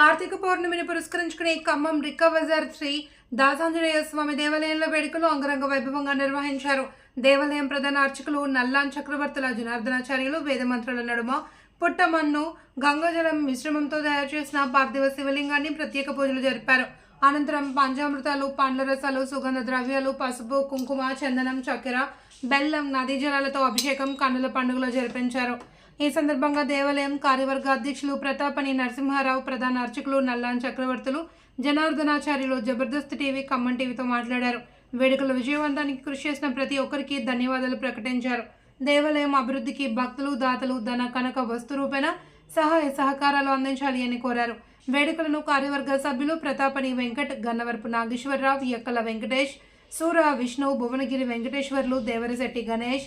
కార్తీక పౌర్ణమిని పురస్కరించుకుని ఖమ్మం రిక్క బజార్ శ్రీ దాసాంజనేయ స్వామి దేవాలయంలో వేడుకలు అంగరంగ వైభవంగా నిర్వహించారు. దేవాలయం ప్రధాన అర్చకులు నల్లాన్ చక్రవర్తుల జనార్దనాచార్యులు వేదమంత్రుల నడుమ పుట్టమన్ను గంగాజలం మిశ్రమంతో తయారు చేసిన పార్థివ శివలింగాన్ని ప్రత్యేక పూజలు జరిపారు. అనంతరం పంచామృతాలు పండ్ల రసాలు సుగంధ ద్రవ్యాలు పసుపు కుంకుమ చందనం చక్కెర బెల్లం నదీ జలాలతో అభిషేకం కన్నుల పండుగలో జరిపించారు. ఈ సందర్భంగా దేవాలయం కార్యవర్గ అధ్యక్షులు ప్రతాపని నరసింహారావు ప్రధాన అర్చకులు నల్లాన్ చక్రవర్తులు జనార్దనాచార్యులు జబర్దస్త్ టీవీ ఖమ్మం టీవీతో మాట్లాడారు. వేడుకల విజయవంతానికి కృషి చేసిన ప్రతి ఒక్కరికి ధన్యవాదాలు ప్రకటించారు. దేవాలయం అభివృద్ధికి భక్తులు దాతలు ధన కనక వస్తు రూపేణ సహాయ సహకారాలు అందించాలి అని కోరారు. వేడుకలను కార్యవర్గ సభ్యులు ప్రతాపని వెంకట్ గన్నవరపు నాగేశ్వరరావు ఎక్కల వెంకటేష్ సూర విష్ణు భువనగిరి వెంకటేశ్వర్లు దేవరశెట్టి గణేష్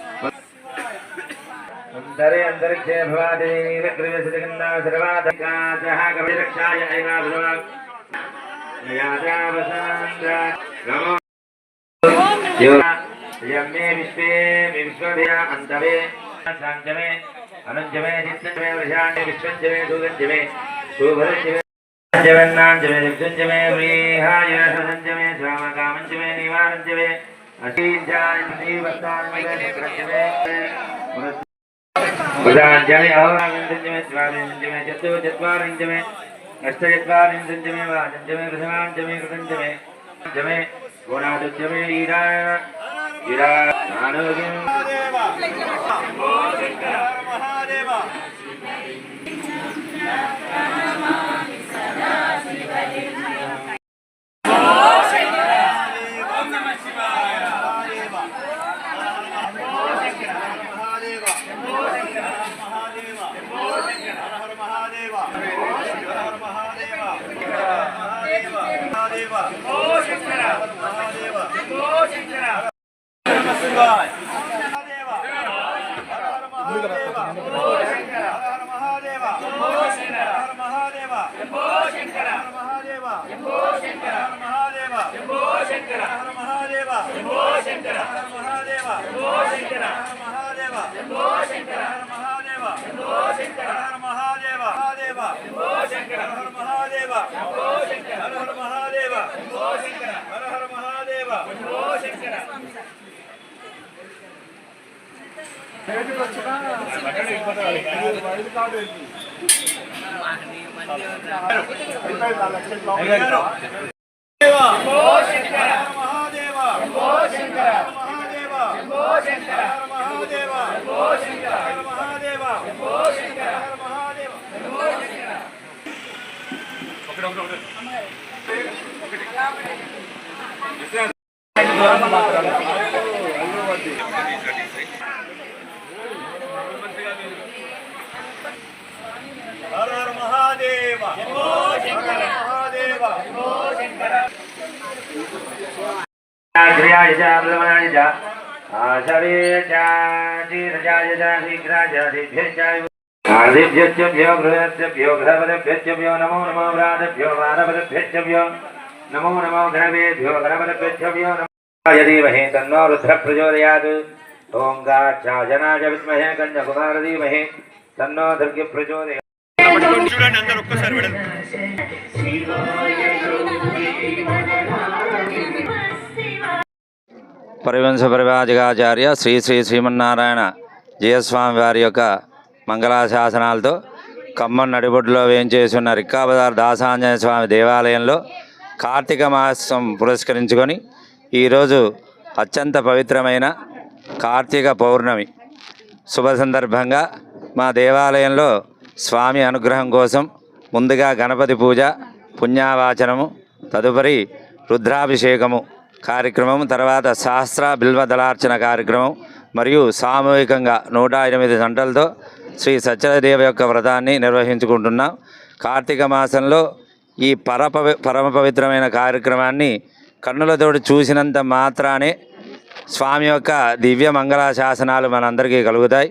दरे अंदर के भवादेवी विक्रम सिद्धगन्ना सर्वाद का जहाँ कभी रक्षा यही ना भगवान यादा बसंत नमो यम्मे विश्वे विश्वदया अंतवे सांजमे अनंजमे नित्यमे वृषाणे विश्वंजमे सुगंजमे सुभरंजमे जगन्नांजमे जगंजमे व्रीहाय सदंजमे स्वामकामंजमे निवारंजमे असीजाय श्रीवस्तान्मे जगंजमे ఉదాంజలి అహోరాగంజమే శివాజంజమే చతు చత్వారింజమే అష్ట చత్వారింజమే వాజంజమే వృషణాంజమే కృతంజమే జమే గోణాదుజమే ఈరా ఈరా నానోగిం మహాదేవ మహాదేవ. శంకర. మహాదేవ. శంకర. మహాదేవ. శంకర. మహాదేవ. శంకర. మహాదేవ. శంకర. మహాదేవ. మహాదేవ. శంకర. మహాదేవ. హర హర మహాదేవ. శంకర. హర హర మహాదేవ. శంకర. కార్డు వెళ్ళి అయ్యారు क्रियाय च प्रथमाय च आचरे च चीरजाय च शीघ्राय सिद्ध्यै च आदिभ्यश्चभ्यो गृहस्यभ्यो गृहपदभ्यश्चभ्यो नमो नमो व्रातभ्यो वारपदभ्यश्चभ्यो नमो नमो गणवेभ्यो गणपदभ्यश्चभ्यो नमो यदीमहे तन्नो रुद्रः प्रचोदयात् ॐ गाच्छाजनाय विद्महे कन्याकुमार धीमहि तन्नो दुर्गे प्रचोदयात् చూడండి అందరు ఒక్కసారి పరివంశ పరివాజకాచార్య శ్రీ శ్రీ శ్రీమన్నారాయణ జయస్వామి వారి యొక్క మంగళాశాసనాలతో ఖమ్మం నడిబొడ్డులో వేయించేసి ఉన్న రిక్కాబదార్ దాసాంజనేయ స్వామి దేవాలయంలో కార్తీక మాసం పురస్కరించుకొని ఈరోజు అత్యంత పవిత్రమైన కార్తీక పౌర్ణమి. శుభ సందర్భంగా మా దేవాలయంలో స్వామి అనుగ్రహం కోసం ముందుగా గణపతి పూజ పుణ్యావాచనము తదుపరి రుద్రాభిషేకము కార్యక్రమం తర్వాత సహస్ర బిల్వ దళార్చన కార్యక్రమం మరియు సామూహికంగా నూట ఎనిమిది గంటలతో శ్రీ సత్యదేవ యొక్క వ్రతాన్ని నిర్వహించుకుంటున్నాం. కార్తీక మాసంలో ఈ పరపవి పరమ పవిత్రమైన కార్యక్రమాన్ని కన్నులతోటి చూసినంత మాత్రానే స్వామి యొక్క దివ్య మంగళ శాసనాలు మనందరికీ కలుగుతాయి.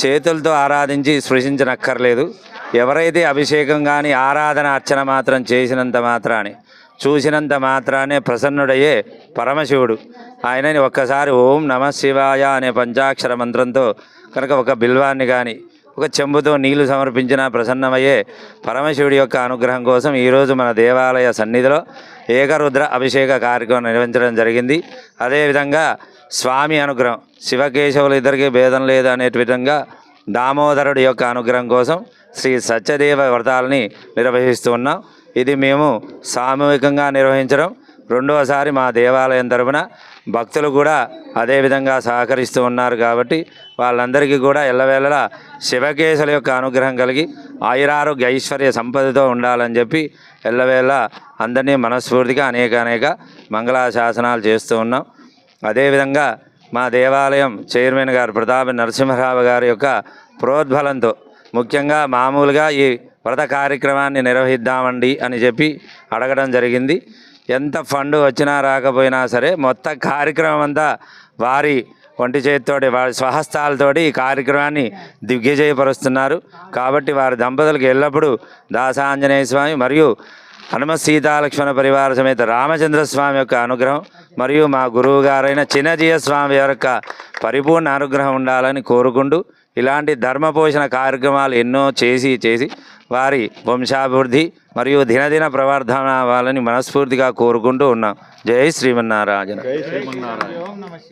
చేతులతో ఆరాధించి స్పృశించనక్కర్లేదు. ఎవరైతే అభిషేకం కానీ ఆరాధన అర్చన మాత్రం చేసినంత మాత్రానే చూసినంత మాత్రానే ప్రసన్నుడయ్యే పరమశివుడు. ఆయనని ఒక్కసారి ఓం నమ శివాయ అనే పంచాక్షర మంత్రంతో కనుక ఒక బిల్వాన్ని కానీ ఒక చెంబుతో నీళ్ళు సమర్పించిన ప్రసన్నమయ్యే పరమశివుడి యొక్క అనుగ్రహం కోసం ఈరోజు మన దేవాలయ సన్నిధిలో ఏకరుద్ర అభిషేక కార్యక్రమం నిర్వహించడం జరిగింది. అదేవిధంగా స్వామి అనుగ్రహం శివకేశవులు ఇద్దరికి భేదం లేదు అనే విధంగా దామోదరుడి యొక్క అనుగ్రహం కోసం శ్రీ సత్యదేవ వ్రతాలని నిర్వహిస్తూ ఉన్నాం. ఇది మేము సామూహికంగా నిర్వహించడం రెండవసారి మా దేవాలయం తరపున భక్తులు కూడా అదేవిధంగా సహకరిస్తూ ఉన్నారు కాబట్టి వాళ్ళందరికీ కూడా ఎల్లవేళలా శివకేశుల యొక్క అనుగ్రహం కలిగి ఆయురారోగ్య ఐశ్వర్య సంపదతో ఉండాలని చెప్పి ఎల్లవేళ అందరినీ మనస్ఫూర్తిగా అనేక అనేక మంగళాశాసనాలు చేస్తూ ఉన్నాం. అదేవిధంగా మా దేవాలయం చైర్మన్ గారు ప్రతాప నరసింహరావు గారి యొక్క ప్రోద్బలంతో ముఖ్యంగా మామూలుగా ఈ వ్రత కార్యక్రమాన్ని నిర్వహిద్దామండి అని చెప్పి అడగడం జరిగింది. ఎంత ఫండ్ వచ్చినా రాకపోయినా సరే మొత్తం కార్యక్రమం అంతా వారి ఒంటి చేతితోటి వారి స్వహస్తాలతోటి ఈ కార్యక్రమాన్ని దిగ్విజయపరుస్తున్నారు కాబట్టి వారి దంపతులకు ఎల్లప్పుడూ దాసాంజనేయ స్వామి మరియు హనుమ సీతాలక్ష్మణ పరివార సమేత రామచంద్ర స్వామి యొక్క అనుగ్రహం మరియు మా గురువు గారైన చిన్నజీయ స్వామి యొక్క పరిపూర్ణ అనుగ్రహం ఉండాలని కోరుకుంటూ ఇలాంటి ధర్మపోషణ కార్యక్రమాలు ఎన్నో చేసి చేసి వారి వంశాభివృద్ధి మరియు దినదిన ప్రవర్ధన అవ్వాలని మనస్ఫూర్తిగా కోరుకుంటూ ఉన్నాం. జై శ్రీమన్నారాయణ.